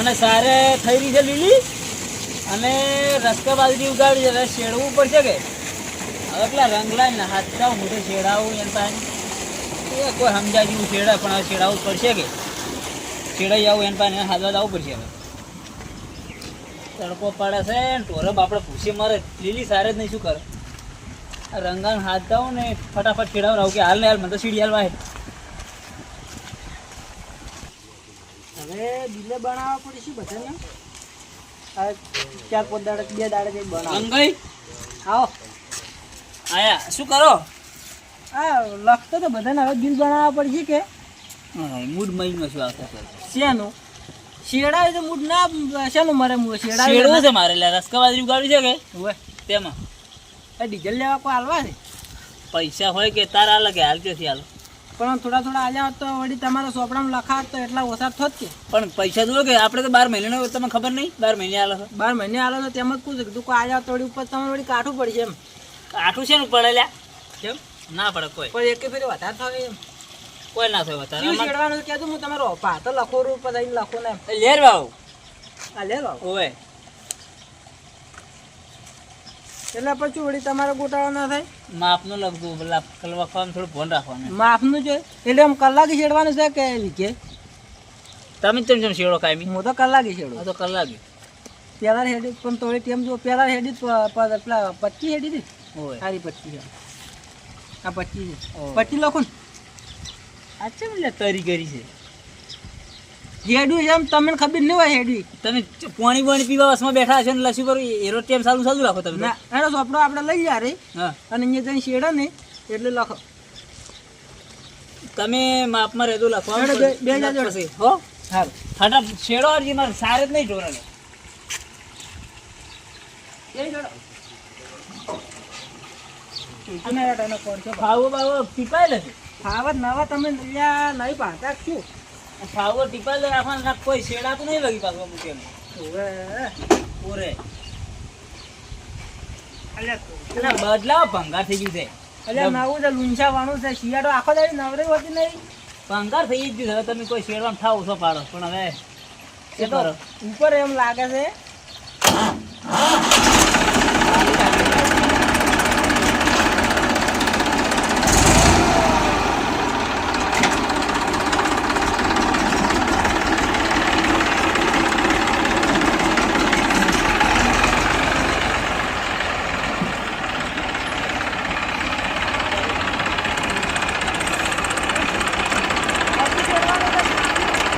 ટોરાને સારે થઈ રહી છે લીલી. અને રસ્તા બાજરી ઉગાડી છે શેડવું પડશે કે? હવે પેલા રંગલા ને હું તો શેડાવું એમ પાસે એ કોઈ સમજા જેવું શેડા, પણ હવે શેડાવું પડશે કે? શેડાઈ આવું એમ પાસે હાલવા જવું પડશે હવે. તડકો પડે છે ને ટોરબ આપણે પૂછી મારે. લીલી સારે જ નહીં, શું કરે? રંગાણ હાથ દાવ ને ફટાફટ શેડાવ રહું કે હાલ ને હાલ, મને તો સીડી હાલ હવે બિલે બનાવવા પડશે બધાને. ચાર પાંચ દાડે બે દાડે જઈ બનાવો. રંગાઈ આવો. આયા શું કરો? આ લખતો તો બધાને હવે બિલ બનાવવા પડશે કે? મૂડ મહિનો શું આવતો છે શેનું? શેડા તો મૂડ ના શેનું મારે હું શેડા શેડવું છે મારે એટલે રસ્કા ઉગાડ્યું છે કે? હોય તેમાં. ડીઝલ લેવા કોઈ હાલવા છે? પૈસા હોય કે તારા કે હાલ ક્યાંથી હાલ. પણ થોડા થોડા આલ્યા તો વળી તમારો સોપડામાં લખાત તો એટલા ઓછા થોત કે. પણ પૈસા જુઓ કે આપણે તો બાર મહિનાનો તમને ખબર નહીં? બાર મહિને હાલ છે. બાર મહિને આલો તો તેમ જ પૂછે કીધું કોઈ આલ્યા તો વળી ઉપર તમારે વળી કાઠું પડશે એમ. કાઠું છે ને પડે લ્યા કેમ? ના પડે કોઈ. પણ એક ફેરી વધારે થાય એમ. કોઈ ના થાય વધારે. શેડવાનું કીધું હું તમારો પાતો લખો રૂપ જઈને લખો ને લેર વાવ આ લે લો ઓવે. એટલે પછી વળી તમારે ગોટાળો ના થાય? માપનું લખતું પેલા કલવાખવાનું થોડું ફોન રાખવાનું. માફનું છે? એટલે આમ કલાકે છેડવાનું છે કે લીધે તમે તેમ જેમ શેડો કાયમી. હું તો કલાકે છેડું તો કલાક. પેલા હેડી પણ થોડી તેમ જો પહેલાં હેડી પેલા પચી હેડી હતી? સારી પચી છે. આ પચી છે. ઓહ. પચી લખો ને. આ છે તરી કરી છે? હેડ્યું છે એમ તમને ખબર નહીં હોય હેડી તમે પાણી પાણી પીવા બસમાં બેઠા છો ને લસ્યું કરું એરો ટાઈમ સારું સારું રાખો તમે એનો સોપડો આપણે લઈ જા રે. અને અહીંયા જઈને શેડે ને એટલે લખો. તમે માપમાં રહેતો લખો બે- હજાર જોડશે હો? સારું ફટાફટ શેડો હરજી મારે સારે જ નહીં ઢોરાને ભાવો બાવો ટીપાયેલો છે? ખાવા નવા તમે નહીં પાતા શું ફાવો ટીપાયેલો રાખવાનો ના કોઈ શેડા તો નહીં લગી પાછો મૂકે. ઓરે. અલ્યા બદલાવ ભંગાર થઈ ગયું છે. અલ્યા નવું છે લુંછા વાળું છે શિયાળો આખો દાડી નવરે હોતી નહીં. ભંગાર થઈ જ ગયું છે. હવે તમે કોઈ શેડવામાં ઠાવ છો પાડો. પણ હવે એ તો ઉપર એમ લાગે છે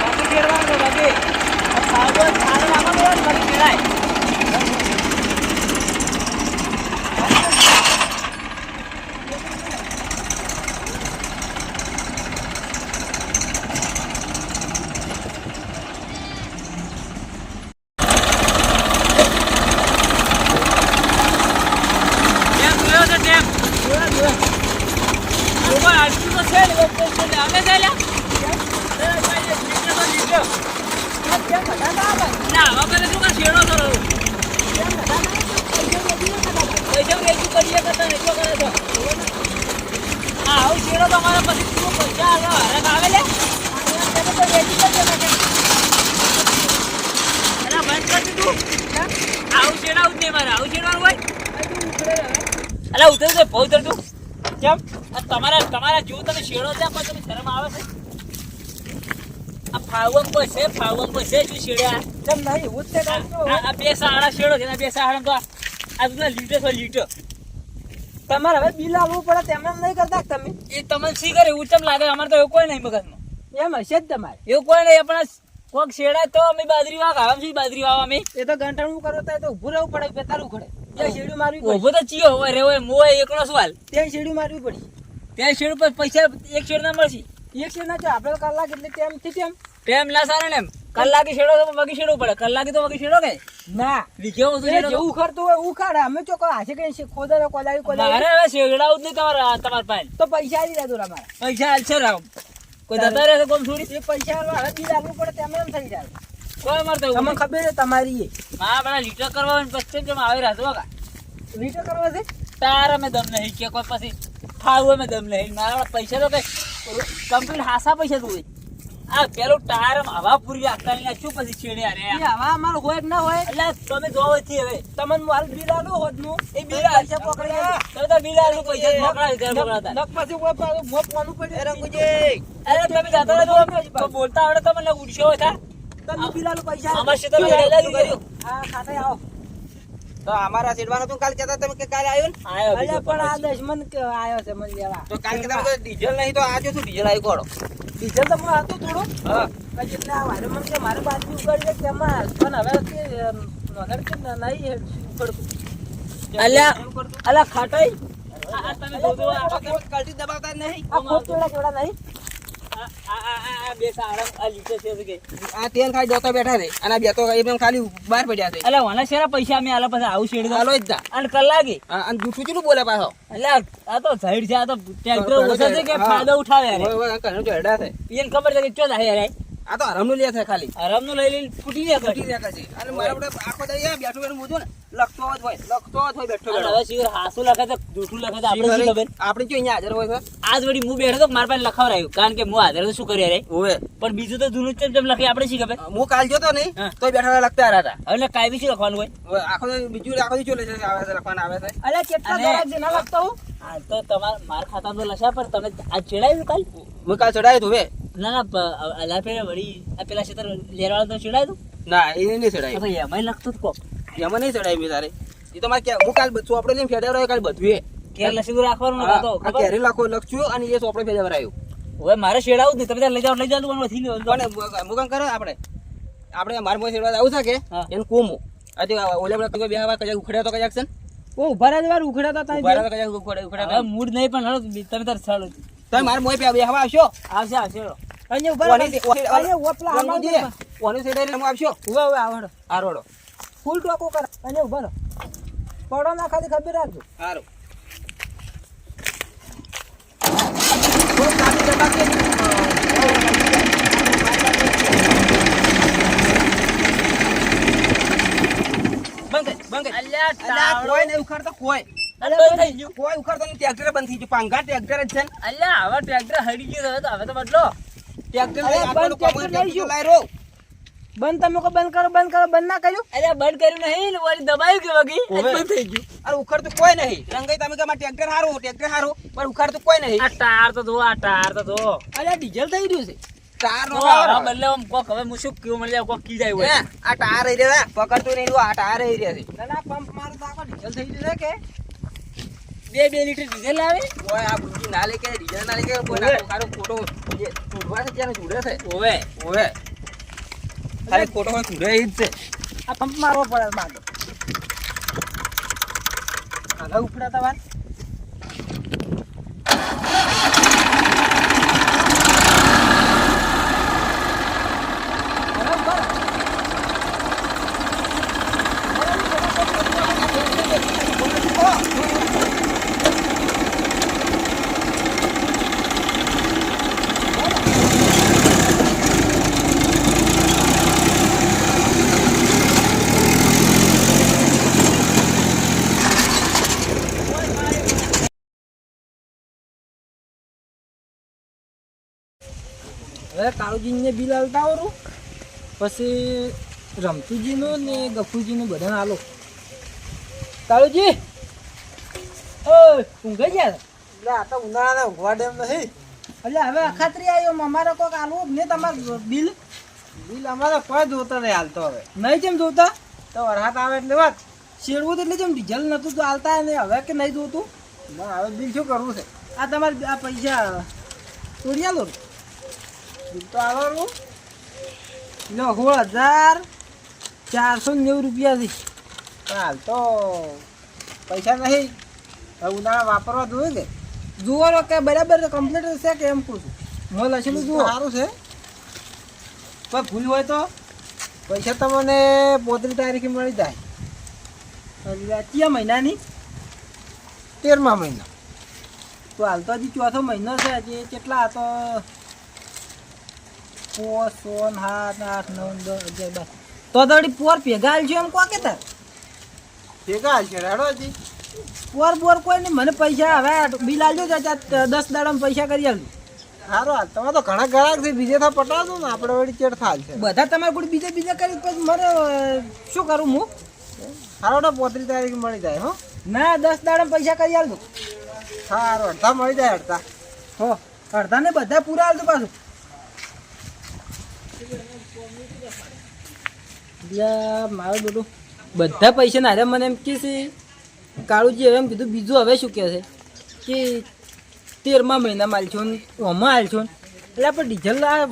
બાકી શેડવાનું છે, બાકી. આ ફાવો છાલ નાખવાનો હોય ને ફરી શેડાય. ટેમ જોયો છે ટેમ? આ કોઈ અડચણ તો છે ને, કોઈ કોઈ કોઈ આવે છે લ્યા? એ ભાઈ, એક લીટર તો લીટર. ના, આવા કરે શું કાં શેડો કરો? પૈસા વેચી કરીએ કરતા ને એટલો કરે છો. હા, આવું શેડો તો અમારે પછી શું પૈસા આવે, હરખ આવે લે? અલા, બંધ કર દીધું. આવું શેડાવું જ નહીં મારે, આવું શેડવાનું હોય? અલા, ઉતર છે બહુ ઉતર તું. કેમ? આ તમારા તમારા જેવું તમે શેડો છે પણ તમે શરમ આવે છે? આ ફાવમ કોઈ છે ફાવમ કોઈ છે શું શેડ્યા કેમ નહીં? હું જ તો. આ બે સાડા શેડો છે બે સાડા તો આ પેલા લીટર છે લીટર તમારે હવે બિલ આવવું પડે તેમ એમ નહીં કરતા તમે? એ તમને શી કરે? એવું ચમ લાગે અમારે તો એવું કોઈ નહીં મગજમાં. એમ હશે જ તમારે. એવું કોઈ નહીં પણ કોક શેડા તો અમે બાજરી વાગ આવે બાજરી વાવ અમે. એ તો ઘંટાણું કરો તો ઊભું રહેવું પડે બેતારું પડે ઊભો તો ચિયો હોય રે હોય મોય એકનો સવાલ ત્યાં શેડ્યું મારવી પડે ત્યાં શેડ પર પૈસા એક શેડ ના મળશે. એક શેડ ના જો આપણે કલાક એટલે તેમ થી તેમ ટેમ ના સારા ને એમ. કલાકી શેડો તો મગી પડે. કલાકી તો શેડો કે? ના. શેડો તો. હોય એવું ખાડે અમે ચોખ્ખો હાથે કઈ ખોદાડો કોદાળી મારે કોદાળી હવે શેગડાવું જ નહીં તમારા તમારા પાસે. તો પૈસા આવી જાય દોરા પૈસા હાલશે રાવ કોઈ કોમ છોડી? એ પૈસા પડે તેમ એમ થઈ જાય. તમને ખબર છે તમારી એ મારા લીટર કરવા પછી કેમ આવી રહ્યા છો લીટર કરવા છે તારા મેં દમ નહીં કે કોઈ પછી ફાવું મેં દમ નહીં મારા પૈસા તો કઈ કમ્પ્લીટ હાસા પૈસા તું આ પેલું ટાયર હવા પૂરી આપતા નહીં, શું પછી છેડે અરે હવા અમારો હોય કે ના હોય એટલે તમે જોવો હવે તમને મારું બિલ આલો હોદનું એ બિલ પૈસા પકડી તમે તો બિલ આલુ પૈસા જ મોકલાવી ત્યારે નક પછી કોઈ પાછું મોં પોનું પડ્યું. અરે તમે જાતા તો બોલતા આવડે તો મને ઉડશો હતા તમે બિલ આલો પૈસા આમાં છે તમે ગયેલા જ કર્યું. હા ખાતે આવો. તો અમારા સીડવાનો તું કાલ કહેતા તમે કે કાલે આવ્યો ને? આયો પણ આ દશમન કે છે મને લેવા. તો કાલ કહેતા ડીઝલ નહીં તો આજો શું ડીઝલ આવી ડીઝલ તો હતું થોડું. હા. પછી એટલે આ વારે મને કે મારું બાજુ ઉગાડી છે તેમાં પણ હવે કે કે નહીં ઉગાડતું. અલ્યા અલ્યા ખાટાઈ. તમે દબાવતા નહીં. આ ખોટ કેવડા કેવડા નહીં? આ- તેલ બેઠા છે. અને બે તો ખાલી બહાર પડ્યા છે. અલ્યા વાના શેના પૈસા અમે આલા પછી આવું શેડ આલો જ અને કલાકી અને જૂઠું ચૂલું બોલે પાછો? એટલે આ તો સાઈડ છે આ તો ટ્રેક્ટર ઓછા છે કે ફાયદો ઉઠાવે ઘણું ચડ્યા છે. એને ખબર છે કે ચો જાય યાર? આ તો હરામનું લે છે ખાલી. આરામનું લઈ લઈને ફૂટી જાય ફૂટી રહ્યા છે અને મારા બધા આખો દઈ આ બેઠો બેઠો મૂજો ને લખતો જ હોય લખતો જ હોય બેઠો બેઠો. હવે શિવર હાસું લખે છે જૂઠું લખે છે આપણે શું ખબર? આપણે જો અહીંયા હાજર હોય છે? આજ વળી હું બેઠો તો મારા પાસે લખાવરાયું કારણ કે હું હાજર તો શું કરી રે ઓવે. પણ બીજું તો જૂનું ચમ ચમ લખી આપણે શી ખબર? હું કાલ જોતો નહીં તો બેઠા લખતા રહ્યા હતા. એટલે કાંઈ બી શું લખવાનું હોય? આખો બીજું આખો દી ચોલે છે આવે છે લખવાના આવે છે? અલ્યા કેટલા દરાક જેના લાગતો હું? આ તો તમારા માર ખાતા તો લખ્યા પણ તમે આ ચડાવ્યું કાલ? હું કાલ ચડાયું તું હવે ના ના પ- અલા પેલા વળી આ પેલા ક્ષેત્ર લેરવાળા તો ચડાવ્યું ના એ નહીં ચડાયું. તો ભાઈ એમાંય લખતું જ કોક. એમાં નહીં ચડાયું મેં તારે. એ તો મારે હું કાલ બધું આપણે લઈને ફેરવ્યો કાલ બધું એ. કે લસી રાખવાનું હા, નતો આ કેરી લાખો લખશું અને એ ચોપડે ફેરવ્યું હવે મારે શેડાવું જ નહીં. તમે ત્યાં લઈ જાઓ લઈ જાઓ મને નથી. પણ મુકામ કરે આપણે. આપણે મારે મોય સેડવા આવું છે કે? હા. એને કોમો આજે ઓલે પેલા તું બે હવા કજાક ઉખડ્યા તો કજાક છે ઓ ઊભા રહ્યા વાર ઉખડ્યા હતા તો કજાક ઉખડ્યા હવે ઉખડ્યા મૂડ નહીં પણ હળો તમે તાર ચાલો. તમે મારે મોય પે બે હવા આવશો આવશે આવશે. અહીંયા ઊભા અહીંયા ઓપલા આમાં. ઓની સાઈડે આવશો. ઉવા ઉવા આવડો. આ રોડો. ફૂલ ટોકો કર. અહીંયા ઊભા રહો. પડો ના ખાલી ખબર રાખજો. સારું. કોઈ ઉખાડતો કોઈ. અરે થઈ ગયું. કોઈ ઉખાડતો નહીં. ટ્રેક્ટર બંધ થઈ ગયું. પાંગા ટ્રેક્ટર જ છે. અલ્યા હવે ટ્રેક્ટર હડી ગયું હવે તો હવે તો બદલો. ટ્રેક્ટર લઈ આપણને બંધ કોમન ટ્રેક્ટર લઈ રો. બંધ તમે બંધ કરો બંધ કરો બંધ ના કર્યું? અરે બંધ કર્યું નહીં વળી દબાયું કે વગી. બંધ થઈ ગયું. અરે ઉખાડતું કોઈ નહીં. રંગાઈ તમે કે મારે ટ્રેક્ટર હારું ટ્રેક્ટર હારો. પણ ઉખાડતું કોઈ નહીં. આ ટાયર તો ધો આ ટાયર તો ધો અરે ડીઝલ થઈ રહ્યું છે. ટાયર નો બદલે આમ કોક હવે હું શું કયું મળી કોક કી જાય હે, હોય આ ટાયર રહી રહ્યા પકડતું નહીં આ ટાયર રહી રહ્યા છે. ના ના પંપ મારું તો આખો ડીઝલ થઈ રહ્યું છે કે? બે બે લીટર ડીઝલ આવે ઓય આ બુજી ના લે કે ડીઝલ ના લે કે કોઈ. ના ખારો ખોટો જે ચૂડવા છે ત્યાં ચૂડે છે? ઓવે. ઓવે. અરે ખોટો હોય ચૂડે ઈ જ છે. આ પંપ મારવો પડે મારે હવે ઉપડા તમારે હવે ઊભા રહો. હવે કાળુજીને બિલ આલતા આવરું પછી રમતુજીનું ને ગફુજીનું બધાને આલો કાળુજી! ઓ ઊંઘાઈ ગયા? એટલે આ તો ઉનાળાના ઊંઘવા ડેમ નહીં. એટલે હવે અખાત્રી આવ્યો અમારે કોઈક આલવું ને નહીં તમારું બિલ? બિલ અમારે કોઈ જોતા નહીં હાલતો હવે. નહીં કેમ જોતા? તો વરસાદ આવે એટલે વાત. શેરવું તો એટલે જેમ ડીઝલ નહોતું તો આલતા નહીં હવે કે નહીં જોતું? ના હવે બિલ શું કરવું છે? આ તમારે આ પૈસા તોડી આલો તો આવવાનું. લો સોળ હજાર ચારસો નેવું રૂપિયા છે. પણ હાલ તો પૈસા નહીં. ઉનાળા વાપરવા જોઈએ કે જુઓ કે બરાબર કમ્પ્લીટ છે કે એમ કહું છું હું લખેલું જુઓ સારું છે. કોઈ ભૂલ હોય તો? પૈસા તમને પોત્રીસ તારીખે મળી જાય. કયા મહિનાની? તેરમા મહિના. તો હાલ તો હજી ચોથો મહિનો છે હજી કેટલા તો પોસ સોન સાત આઠ નવ દસ અગિયાર બાર. તો તો વળી પોર ભેગા હાલજો એમ કહો કે તાર. ભેગા છે રાડોજી પોર બોર કોઈ નહીં. મને પૈસા હવે બિલ આલજો તો દસ દાડામાં પૈસા કરી આલજો સારું તમારે તો ઘણા ગ્રાહક છે બીજે થા ને આપણે વળી ચેડ થાલ છે. બધા તમારે કોઈ બીજા બીજા કરી પછી મારે શું કરું હું? સારો પોત્રીસ તારીખ મળી જાય હો. ના દસ દાડા પૈસા કરી આલ. દઉં સારું અડધા મળી જાય અડધા. હો અડધા ને બધા પૂરા આલ પાછું. એટલે મારું બધું બધા પૈસા ના મને એમ કે છે, કાળુજી, હવે એમ કીધું, બીજું હવે શું કહે છે? કે તેરમા મહિના માલશો ને ઓમાં હાલશો ને. એટલે આપણે ડીઝલ આ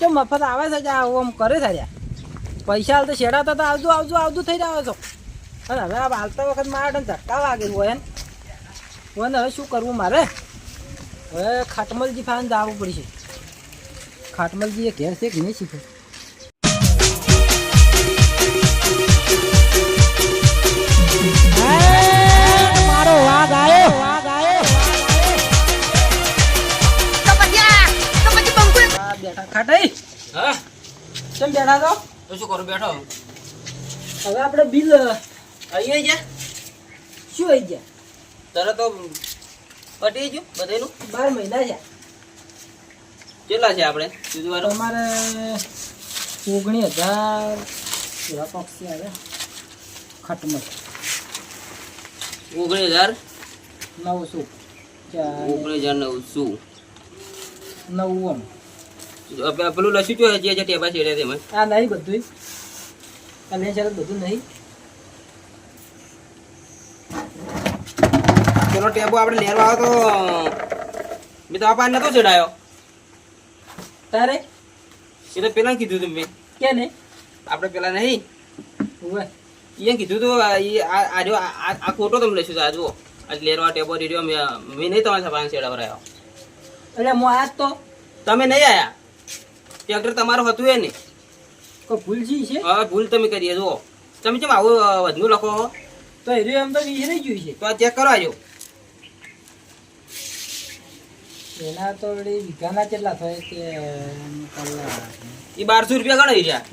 તો મફત આવે છે કે આ આમ કરે છે પૈસા હાલ તો શેડાતા તો આવજો આવજો, આવજું થઈ રહ્યો છો. અને હવે આ હાલતા વખત મારે ધક્કા ને હોય ને. હવે શું કરવું મારે? હવે ખાટમલજી ફાન જવું પડશે. ખાટમલજી એ ઘેર છે કે નહીં શીખે? ખાટાઈ હા? કેમ બેઠા તો તો શું કરું બેઠો? હવે આપણે બિલ આવી ગયા? શું આવી ગયા? તારે તો પટી ગયું બધાનું? બાર મહિના છે. કેટલા છે આપણે? બીજું અમારે ઓગણીસ હજાર એવા પક્ષી આવે ખટમટ. ઓગણીસ હજાર? નવસો ચાર ઓગણીસ હજાર નવસો. નવ્વમ પે- પેલું લસ્યું જો જે જે ટેબા છેડે તેમાં. આ નહીં બધું કલ્યાણ શરત બધું નહીં. પેલો ટેબો આપણે લેવા આવ્યો તો મેં તો આપા નતો ચડાયો. તારે? એ તો પેલા કીધું તું મેં. કે નહીં આપણે પેલા નહીં. હું એને કીધું તું આ ઈ- આ આ જો આ ખોટો તમે લઈશું આ જુઓ. આજ લેરવા ટેબો રેડિયો મેં મેં નહીં તમારા સભાને ચડાવવા રહ્યો એટલે હું આજ તો. તમે નહીં આયા? ટ્રેક્ટર તમારું હતું એ નહીં ભૂલ છે છે? હવે ભૂલ તમે કરીએ જુઓ. તમે કેમ આવું વધુ લખો? તો એ રહ્યું એમ તો વિસરી ગયું છે. તો આ ચેક કરો આજો એના તો વળી વીઘાના કેટલા થાય કે એ બારસો રૂપિયા ગણાવી રહ્યા.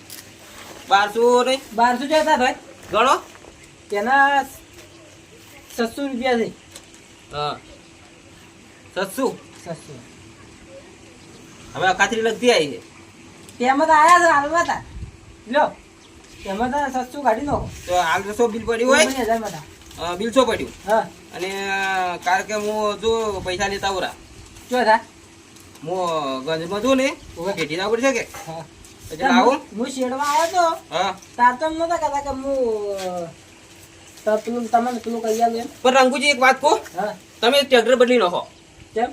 બારસો ને? બારસો જતા થાય? ગણો. તેના સત્સો રૂપિયા છે. હા. સત્સો સત્સો હવે ખાતરી લગતી આવી છે. તેમાં તો આયા છે હાલમાં તા લો તેમાં તો સસ્તું કાઢી નાખો. તો હાલ તો બિલ પડ્યું હોય? બિલ શું પડ્યું? હા. અને કારણ કે હું જો પૈસા લેતા ઉરા જો થા હું ગંજમાં છું ને ભેટી ના પડશે કે? હા. એટલે આવું હું શેડમાં આવ્યો તો હા. તાર તો નતા કહેતા કે હું તો પેલું તમને પેલું કહી પણ રંગુજી એક વાત કહો. તમે ટ્રેક્ટર બદલી નાખો. કેમ?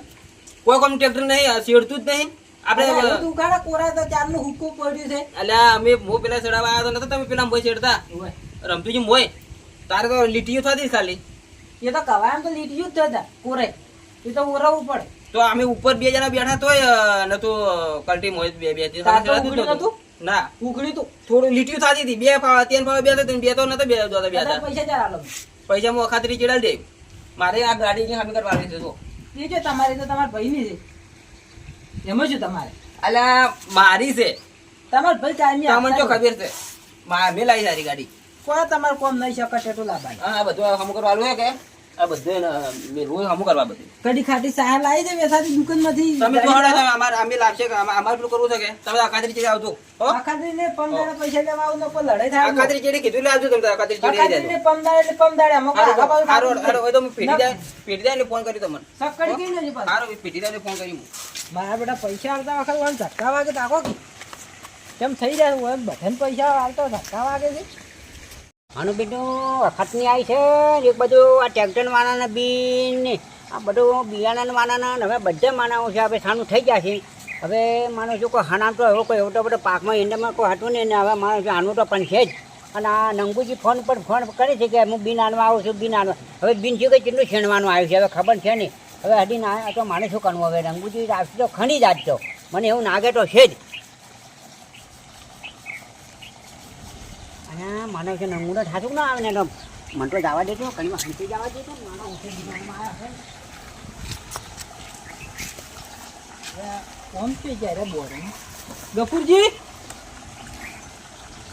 કોઈ કોમ ટ્રેક્ટર નહીં શેડતું જ નહીં. આપણે આપણે કોરા તો ચારનું હુક્કું પડ્યું છે. અલ્યા અમે હું પેલા ચડાવવા આવ્યો નતો તમે પેલા મોય ચડતા. રમતુજી મોય. તારે તો લીટીઓ થતી ખાલી. એ તો કવાયમ તો લીટીયું જ થતા કોરે. એ તો ઓરવવું પડે. તો અમે ઉપર બે જણા બેઠા તોય અ, નતું મોય બે બે ત્રણ તાર તો ચડાતું જ ઉઘડ્યું નહોતું. નતું? ના. ઉઘડી તું? થોડું લીટીઓ થતી હતી. બે ફાવા ત્રણ ફાવા બે હતા બે તો નતો બે હતા બે હતા પૈસા ચાર આલો. પૈસા હું અખાત્રી ચડાવી દે મારે આ ગાડીની સામે કરવા છે તો એ તમારી તો તમારા ભાઈની છે. એમાં શું તમારે. અલા મારી છે. તમારે ભાઈ ચારની તમને તો ખબર છે. મા- મેં લાવી સારી ગાડી. કોઈ તમારે કોમ નહીં શકે એટલું લાભાય હા બધું હમું કરવાનું હે કે? આ બધું મેળવું હમું કરવા બધું. કડી ખાટી સાહેબ લાવી દે વેસાતી દુકાનમાંથી. તમે તો હડા અમારે અમે લાવશે કે અમારે પેલું કરવું છે કે? તમે આકાદરી ચડી આવજો આકાદરી ને પંદર પૈસા લેવા આવું તો લડાઈ થાય આકાદરી ચડી કીધું લે આવજો તમે આકાદરી ચડી આખાત્રીને જાજો. પમદાડે એટલે પંદર અમો હારો હારો હોય તો હું ફેટી જાય ફેટી જાય ને ફોન કરી તમને. સક્કડી કઈ નજી પાછું. હારો ફેટી જાય ફોન કરી હું મારા બેટા પૈસા આવતા વખત વાન ધક્કા વાગે તો આખો કે કેમ થઈ જાય હું બધાને પૈસા આવતો ધક્કા વાગે છે? આનું બીજું વખતની આવી છે, એક બધું આ ટ્રેક્ટર માનાના બીન ને આ બધું બિયાણા માનાના હવે બધા માનાઓ છે, હવે સાનું થઈ ગયા છે. હવે માનું છું કોઈ હાનામ તો એવો કોઈ એવો તો બધો પાકમાં ઈંડામાં કોઈ હતું નહીં ને હવે માનું છું આનું તો પણ છે જ. અને આ નંગુજી ફોન પર ફોન કરે છે કે હું બિન આનવા આવું છું, બિન આનવા હવે બિન છે કે કેટલું છીણવાનું આવ્યું છે, હવે ખબર છે નહીં. હવે હજી ના તો માને શું કરવું હવે. નંગુજી આવશે તો ખણી જ આજતો મને એવું નાગે તો છે જ. અને મને છે નમૂનો થાતું ના આવે ને તો જવા દેજો, કઈ હંતી જવા દેજો, મારો ઊંચે જીવનમાં આવ્યા છે કોમ છે બોરે. ગફુરજી?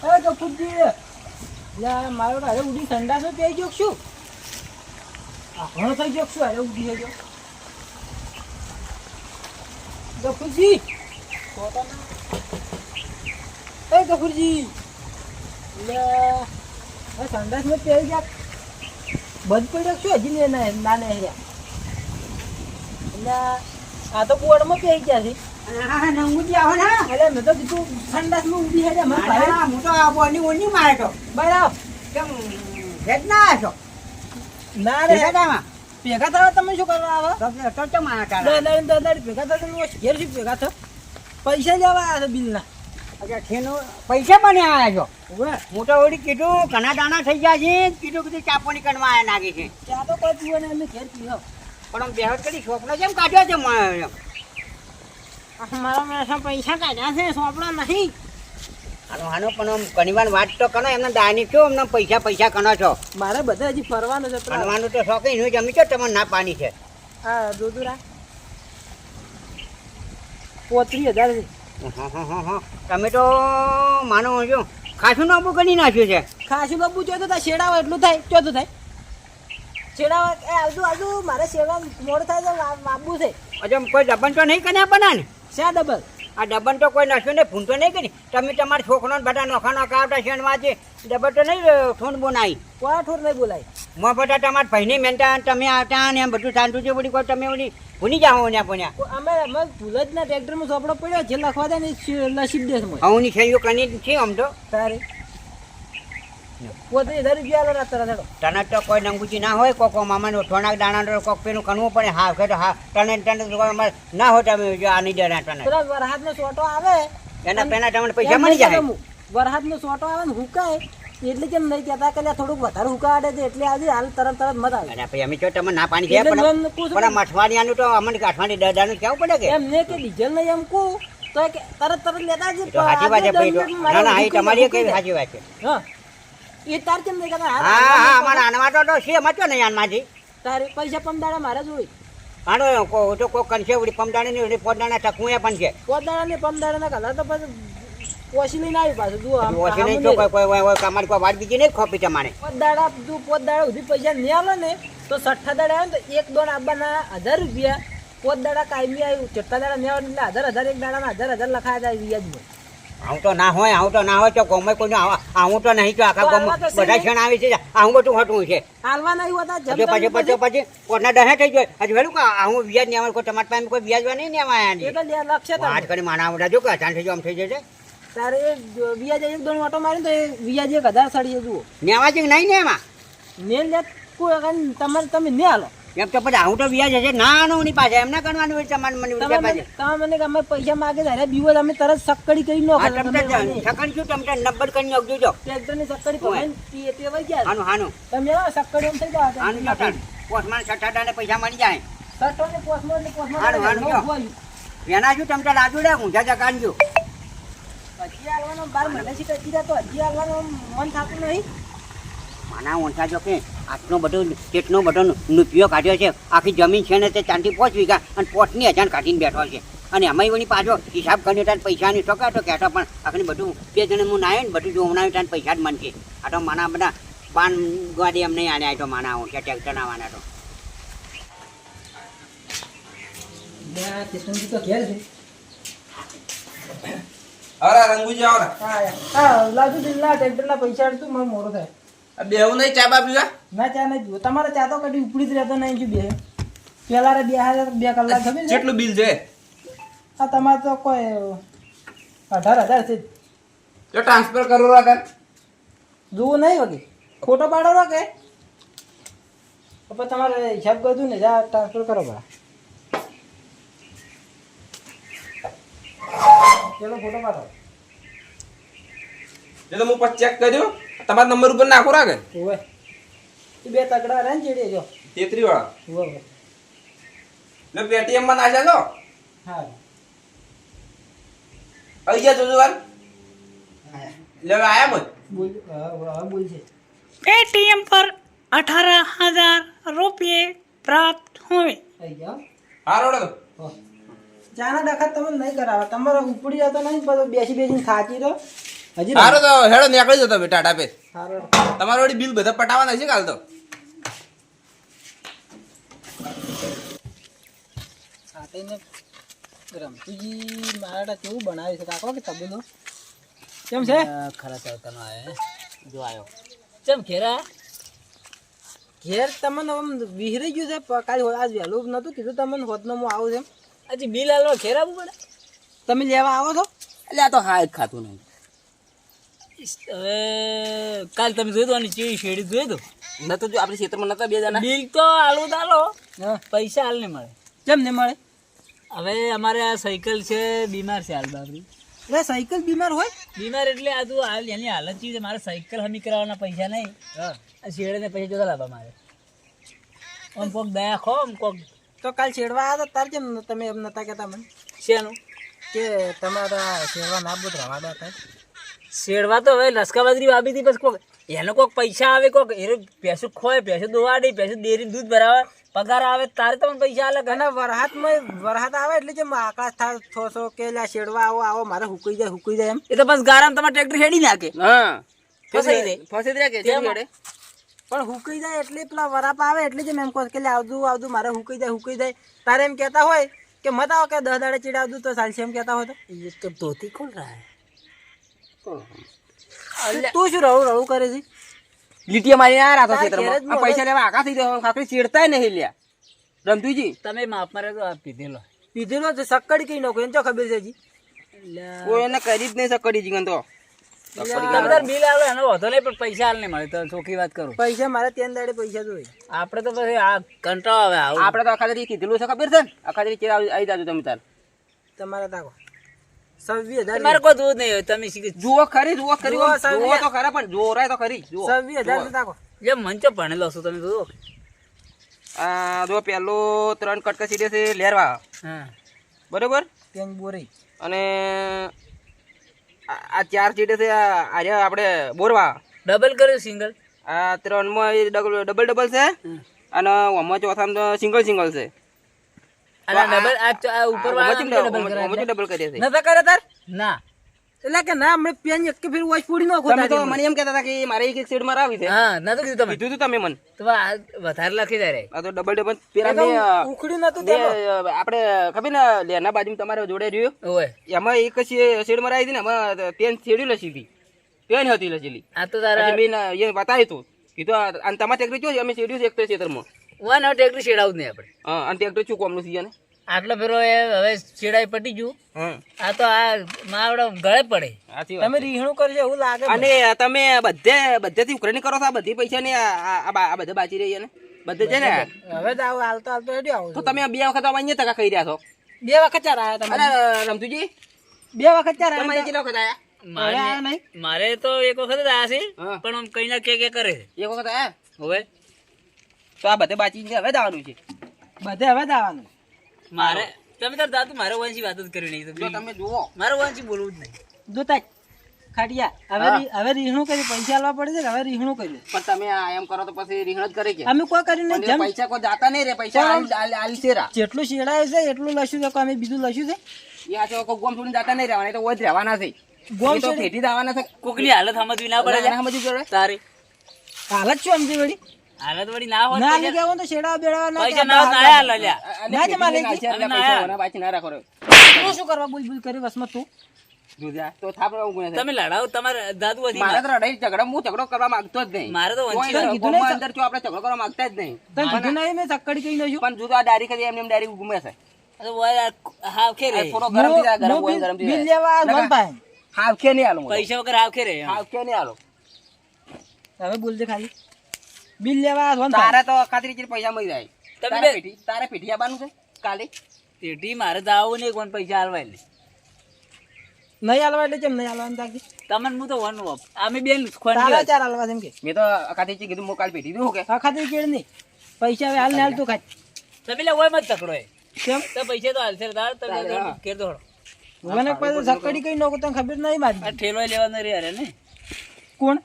એ ગફુરજી એટલે મારો અરે ઉડી ઠંડા પી ગયો કે શું? આ ઘણો થઈ ગયો છું અરે ઉડી ગયો? ગફુરજી? ગફુરજી લે આ સંડાસમાં પહેરી જા બંધ પડ્યો શું હજી ને ના ના એટલે આ તો કુવાડમાં પહેરી ગયા છે. હા નંગુજી આવો ને એટલે મેં તો કીધું સંડાસમાં ઊભી હેર્યા મને ભારે હું તો આ બોની ઓની મારે તો બરાબર. કેમ ભેજ ના આવ્યો ના રે. ભેગા થવા? તમે શું કરવા આવો? તો મારા તારા દાદાડી દાદાડી ભેગા થતા ઘેર શું ભેગા થો? પૈસા લેવા આવ્યા બિલના. અચ્છા પૈસા પણ આવ્યા છો? તો ઓડી કીધું ઘણા દાણા થઈ ગયા છે. કીધું કીધું ચાપોની કણવા આયા નાખી છે. ચા તો કોઈ પીવો ને અમે ઘેર પીવો. પણ આમ બેહટ કરી છોકરો જેમ કાઢ્યો છે મારા મેસા પૈસા કાઢ્યા છે સોપડા નહીં આનો પણ આમ ઘણી વાર વાત તો કરો એમને દાની છો એમને પૈસા પૈસા કરો છો. મારે બધા હજી ફરવાનું છે ફરવાનું તો શોખ એનું જમી છો તમને ના પાણી છે. હા દુદુરા પોત્રીસ હજાર છે. તમે તો માનો છો ખાસું નોબું કરી નાખ્યું છે. ખાસું બાબુ જોતો થાય શેડાવા એટલું થાય ચોથું થાય. શેડાવા એ આવજો આવજો મારે શેડા મોડ થાય તો બાબુ છે. અજમ કોઈ ડબન તો નહીં કર્યા બના ને? શા ડબલ? આ ડબન તો કોઈ નશો ને ફૂન તો નહીં? કરી તમે તમારા છોકરો બધા નોખા નોખા આવતા છે વાંચે ડબલ તો નહીં ફોન બોનાવી કોઈ ઠોર નહીં બોલાય? મોં બધા તમારા ભાઈને મેનતા તમે આવતા ને એમ બધું શાંતુ છે બધી કોઈ તમે ઓલી ભૂલી જાઓ ને પોન્યા કો- અમે અમે ભૂલ જ ના ટ્રેક્ટરમાં સોપડો પડ્યો જે લખવા દે ને લસી દેશ હું ની છે કરી છે આમ તો? તારે પોત્રીસ હજાર રૂપિયા આલો રાત તરત હેડો. તને તો કોઈ નંગુચી ના હોય કોકો મામાનો થોડાક દાણા કોક પેલું કરવું પડે હા કે તો હા તને તને ના હોય તમે જો આ નહીં દેના તને. વરહાદનો સોટો આવે એના પેલા તમને પૈસા મળી જાય. વરહાદનો સોટો આવે ને હુકાય એટલે કેમ નહીં કહેતા? કે થોડુંક વધારે હુકાડે છે એટલે આજે હાલ તરત તરત મત આવે. અમે જો તમે ના પાણી છે પણ પણ મઠવાડિયાનું તો અમને કાઠવાની દડાનું કેવું પડે કે? એમ ને કે ડીઝલ નહીં એમ કહું તો તરત તરત લેતા જ તો સાચી વાત છે ભાઈ ના ના એ તમારી કેવી સાચી વાત છે. હા. એ તાર કેમ નહીં કરતા હા હા અમારા આનવા તો છે મચો ને યાનમાંથી તારે પૈસા પમદાડા મારા જોઈ આનો કો- તો કો કનશે ઉડી પમદાણી ની પોદાડા ટકું એ પણ છે. પોદાડા ને પમદાડા ના કલા તો પછી પોસી લઈને આવી પાછું જુઓ આમ- ઓછી નહીં નહીં. તો કોઈ કોઈ બીજી નહીં ખોપી તમારે. પોદાડા તું પોદાડા સુધી પૈસા નહીં આવે ને તો સઠ્ઠા દાડા આવે ને તો એક દોડ આપવાના હજાર રૂપિયા. પોદાડા કાયમી આવ્યું ચટ્ટા દાડા નહીં આવે એટલે હજાર હજાર એક દાડાના હજાર હજાર લખાયા જાય વ્યાજમાં આવું તો ના હોય આવું તો ના હોય તો ગમે કોઈ આવું તો નહીં તો આખા ગામ આવા બધા ક્ષણ આવી છે આવું બધું હોતું છે. હાલવા નહીં હોતા હજુ પછી પછી પછી કોટના દહે થઈ જાય હજી વેલું કે આવું વ્યાજ નહીં આવે કોઈ તમારા પાસે કોઈ વ્યાજ નહીં ને આવ્યા પછી. એ તો આજ તમે. કરી માના બધા જો કે અચાન થઈ જાય આમ થઈ જશે. તારે વ્યાજ એક દોડ ઓટો મારીને તો એ વ્યાજ એક હજાર સડી જુઓ. નેવા છે નહીં ને એમાં? ને લે કોઈ તમારે તમે ને હાલો એમ તો પછી હું તો વ્યાજ હશે. ના નો ની પાસે એમ ના કરવાનું હોય તમારે મને તમે મને પાસે તમે મને કે અમે પૈસા માગે ત્યારે બીવો તમે તરત સક્કડી કરી નો તમે તો શું? છું તમે તો કરી નો જોજો ટ્રેક્ટરની સક્કડી પકડીને તે તે વઈ ગયા. હાનું હાનું. તમે સક્કડી એમ થઈ જાવ હાનું જતા પોસ્ટમાં છઠાડા ને પૈસા મળી જાય. સટો ને પોસમો ને પોસમો હારું, હારું, એના શું? તમે રાજુ રે હું ઊંઝા જો હજી હાલવાનો બાર મને શીખી ટકી હજી હાલવાનો મન થતું નહીં. માના ઓછા જો કે આટલો બધો કેટલો બધો નુપિયો કાઢ્યો છે. આખી જમીન છે ને તે ચાંદી પોચ વીઘા અને પોચની હજાર કાઢીને બેઠો છે. અને એમાં વળી પાછો હિસાબ કરીને ત્યાં પૈસાની તો કહેતો પણ આખરી બધું બે જણે હું નાયો ને બધું જોવણાવ્યું ત્યાં પૈસા જ મન છે. આ તો માના બધા પાન ગાડી એમ નહીં આને આ તો માના છે ટ્રેક્ટર આવવાના તો. તો અરે રંગુજી આવો ને. હા હા લાજુ દિલના ટ્રેક્ટરના પૈસા તું મારો મોરો થાય. બેહું નહીં ચા બા પીવા ના ચા નહીં પીવો. તમારે ચા તો કદી ઉપડી જ રહેતો નહીં જો બે પેલા રે બે હાજર બે કલાક ખબર કેટલું બિલ છે? આ તમારે તો કોઈ અઢાર હજાર છે. જો ટ્રાન્સફર કરો રાખે જોવું નહીં વગે ખોટો પાડો રાખે પછી તમારે હિસાબ કરતું ને જા ટ્રાન્સફર કરો બરા ચલો ફોટો પાડો. જો તો હું પછી ચેક કર્યો. તમારા નંબર ઉપર નાખો રાખે ઓય બે તકડા રહે ને જેડી જો. તેત્રી વાળા ઓય એટલે પેટીએમમાં નાખ્યા છો? હા અહીંયા જોજો વાર લે આયા બોલ. બોલ હા બોલ છે. રૂપિયે પ્રાપ્ત હોય. અહીંયા હા. રોડો તો. જાના દખત તમે નહીં કરાવે. તમારો ઉપડી જતો નહીં બેસી બેસીને થાચી રહ્યો. હજી હારો તો હેડો નીકળી જતો બે ટાટા પે. સારો તમારે વળી બિલ બધા પટાવવાના છે કાલ તો. ખાતેને રમતુજી મારા કેવું બનાવે છે કાકો કે તબેલો? કેમ છે? ખરા તડકાનો આયો જો આયો. કેમ ઘેરા ઘેર તમને આમ વિહરી ગયું છે કાલ આજ વહેલું નતું કીધું તમને હોતનો હું આવું છે. હજી બિલ આલવા ઘેર આવવું પડે? તમે લેવા આવો છો? એટલે આ તો હા જ ખાતું નહીં. હવે કાલ તમે જોયું દો અને ચીડી શેડી જોયું તો નતું જો આપણે ક્ષેત્રમાં નતા બે જણા. બિલ તો તો આલો હા. પૈસા હાલ નહીં મળે. કેમ ને મળે? હવે અમારે આ સાયકલ છે બીમાર છે હાલ બાપરી. એટલે સાયકલ બીમાર હોય? બીમાર એટલે આ તું હાલ એની હાલત ચીજ છે. મારે સાયકલ હમી કરાવવાના પૈસા નહીં. આ શેડને ને પૈસા જોતા લાવવા મારે. આમ કોક દયા ખો આમ કોક તો કાલ છેડવા આવ્યા તાર કેમ તમે એમ નતા કહેતા મને. શેનું? કે તમારા છેડવા ના બહુ રવા દો હતા. શેડવા તો હવે લસકાબાજરી વાબી હતી કોક એનો કોક પૈસા આવે કોક એ પૈસું ખોય પૈસું દોવાડે પૈસું ડેરી દૂધ ભરાવે પગાર આવે તારે તમને પૈસા અલગ. અને વરહાતમાં વરહાત આવે એટલે જે આકાશ થાય થોસો કે લા શેડવા આવો આવો મારે હુકાઈ જાય હુકાઈ જાય એમ. એ તો બસ ગારામ તમારે ટ્રેક્ટર હેડી નાખે. હા. ફસાઈ દે ફસાઈ દે કે હેડે. પણ હુકાઈ જાય એટલે પેલા વરાપ આવે એટલે જે મેમ કહો કે આવતું આવતું મારે હુકાઈ જાય હુકાઈ જાય. તારે એમ કહેતા હોય કે મત આવો કે દસ દાડે ચીડાવતું તો ચાલશે એમ કહેતા હોય તો. ધોતી ખોલ રહ્યા તું શું રળું રળું કરે છે? લીટીએ મારી ના જ આ પૈસા લેવા આખા થઈ ગયો ખાખરી ચીડતાય નહીં લ્યા. રમતુજી. તમે માફ મારે તો આ પીધેલો. પીધેલો છે સક્કડી કઈ નાખો એને તો ખબર છે જી કોઈ એને કરી જ નહીં સકડી જીગન તો. બિલ આલો એનો વધો નહીં પણ પૈસા હાલ નહીં મળે તો ચોખ્ખી વાત કરું. પૈસા મારે ત્યાં દાડે પૈસા જોઈએ. આપણે તો પછી આ કંટાળો આવે આપણે તો અખાદરી કીધેલું છે ખબર છે ને? તરીકે આવી જાજો તમે તાર. તમારે તાકો. સવ્વીસ હજાર મારે કોઈ નહીં તમે જુઓ ખરી જુઓ જુઓ તો ખરા પણ જોરાય તો ખરી. જુઓ. હજાર છે તાકો જેમ ભણેલો છું તમે જુઓ. આ જો પેલો ત્રણ કટકા સીડે છે લેરવા. હા. બરોબર? બોરી? અને આ ચાર સીડે છે આજે આપણે બોરવા. ડબલ કર્યું સિંગલ આ ત્રણમાં ડબલ ડબલ છે અને ઓમાં ચોથામાં સિંગલ સિંગલ છે. અને ડબલ આ આ ઉપર વાળા ડબલ ડબલ ડબલ કરીએ છે. નતા કરે તાર? ના. એટલે કે ના હમણાં પેન એક કે ફેર વોચ પૂરી નાખો તમે તો મને એમ કહેતા હતા કે મારે એક એક સીડમાં આવી છે. હા નતું કીધું તમે. કીધું તમે મને. તો વધારે લખી જાય રે. આ તો ડબલ ડબલ પેલા એ તો મેં, અ, ઉખડી નતું બે, આપણે ખબર ને લેના બાજુ તમારે જોડે રહ્યું ઓય. એમાં એક શેડમાં આવી હતી ને એમાં પેન સીડી લસી હતી. પેન હતી લસેલી. આ તો તારા મેં એ બતાવ્યું હતું કીધું અને તમારે એક જોયું અમે શેડ્યું છે એક તો ખેતરમાં વન હવે ટ્રેક્ટર શેડાવું જ નહીં આપણે. હા અને ટ્રેક્ટર શું કોમનું થઈ જાય આટલો ફેરો એ હવે શેડાઈ પટી ગયું. આ તો આ માવડો ગળે પડે. તમે રીહણું કરજો એવું લાગે અને તમે બધે બધેથી ઉઘરાણી કરો છો આ બધી પૈસા ને આ આ બધા બાચી રહી ને? બધે છે ને? હવે તો આવું હાલતો હાલતો હેડ્યો આવું તો તમે બે વખત અહીંયા ટકા ખાઈ રહ્યા છો? બે વખત ચાર આયા તમે. અરે રમતુજી. બે વખત ચાર તમે કેટલા વખત આવ્યા મારે આયા મારે તો એક વખત જ આયા છે પણ આમ કઈ ના કે કે કરે. એક વખત આયા? હવે? તો આ બધે બાચી હવે દાવાનું છે. બધે હવે દાવાનું મારે તમે તાર દાદુ મારે વંશી વાત જ કરી નહીં જો તમે જુઓ. મારે વંશી બોલવું જ નહીં. જોતા ખાટિયા હવે હવે રીહણું કર્યું પૈસા આલવા પડે છે હવે રીહણું કર્યું. પણ તમે આ એમ કરો તો પછી રીહણ જ કરે કે? અમે કોઈ કર્યું નહીં જેમ પૈસા કોઈ જાતા નહીં રે પૈસા આલી- આલી આલી જેટલું શેડાય છે એટલું લસ્યું છે અમે બીજું લસ્યું છે? યા તો કોઈ ગોમ છોડીને જાતા નહીં રહેવાના તો ઓય રહેવાના છે. ગોમ તો ફેટી છે. કોકની હાલત સમજવી ના પડે ના પડે? તારી. હાલત શું સમજી વળી? હાલત વળી ના હોય ના પૈસા- લઈ તો શેડા બેડા ના પૈસા ના હોય આયા લો ના જ ફેટી માલે લઈને કે- આવશે એટલે અને પૈસા આયા. બાકી ના રાખો તું શું કરવા બોલ બોલ કરી વસમાં તું. જોજા, તો થાપ રહેવું તમે લડાવો તમારે દાદુ હતી મારે તો લડાઈ ઝઘડા હું ઝઘડો કરવા માંગતો જ નહીં. મારે તો વંશી કીધું નહીં. અંદર જો આપણે ઝઘડો કરવા માંગતા જ નહીં. તને કીધું નહીં મેં ચક્કડી કઈ નશું પણ જો તો આ ડાયરી કરી એમને એમ ડાયરી ઘૂમે છે રે થોડો ગરમ થઈ ગરમ ગરમ થઈ બિલ લેવા મન પાસે હાવ નહીં આલું પૈસા વગર હાવ ખે રે હાવખે હાવ નહીં આલું. હવે બોલજે ખાલી. બિલ લેવા પાસે તારે તો ખાતરી પૈસા મળી જાય. તમે તારે પેટી તારે પેટી આવવાનું છે કાલે? તેટી મારે તો આવું નહીં કોણ પૈસા હાલવાય નહીં. નહીં હાલવા એટલે કેમ નહીં હાલવાનું તાકી તમને હું તો વન ઓફ અમે બેન ખોન તારા ચાર હાલવા છે એમ કે? મેં તો ખાતરી કીધું હું કાલે પેટી દઉં કે? હા ખાતરી કેળ નહીં. પૈસા હવે હાલ ને હાલ તું તમે લે ઓય મત તકડો એ. કેમ? તો પૈસા તો હાલશે તાર તમે તારે, હા. મને પછી ચક્કડી કઈ નાખો તને ખબર નહીં મારી. આ ઠેલો લેવાનો રે અરે ને. કોણ?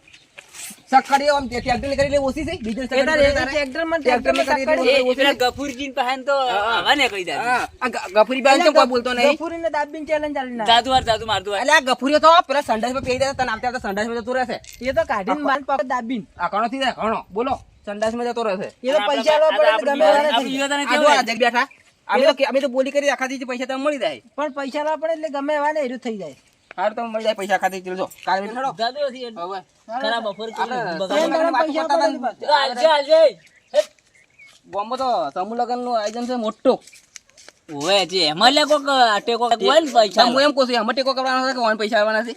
સક્કરી આમ ટ્રેક્ટર કરી લે ઓછી છે તારે ટ્રેક્ટરમાં ટ્રેક્ટરમાં ચક્કડી એ પેલા ગફુરજી પાસે તો હવા ને કહી હા આ ગફુરી બેન કેમ કોઈ બોલતો નહીં? ગફુરીને દાબીને challenge ચાલી ના. દાદુ વાર દાદુ મારતું એટલે આ ગફુરીઓ તો પેલા સંડાસમાં પહેરી તને આવતા આવતા સંડાસમાં જતો રહેશે. એ તો કાઢીને બાંધ પકડ દાબીને. આ ઘણો થી ઘણો બોલો. સંડાસમાં જતો રહેશે. એ તો પૈસા આલવા પડે ગમે આ જગ બેઠા. અમે તો અમે તો બોલી કરી આખાથી પૈસા તમને મળી જાય. પણ પૈસા ના પડે એટલે ગમે એવા ને એરું થઈ જાય. હારું તો મળી જાય પૈસા આખાથી ચલો. કાલે હેડો દાદો નથી હવે. ખરા બફર કે પૈસા તો હાલજે, હાલજે. તો સમૂહ લગનનું આયોજન છે મોટો. ઓવે જે એમાં લે કોક ટેકો હોય ને પૈસા. હું એમ કહું છું એમાં ટેકો કરવાનો છે કે ઓન પૈસા આવવાના છે?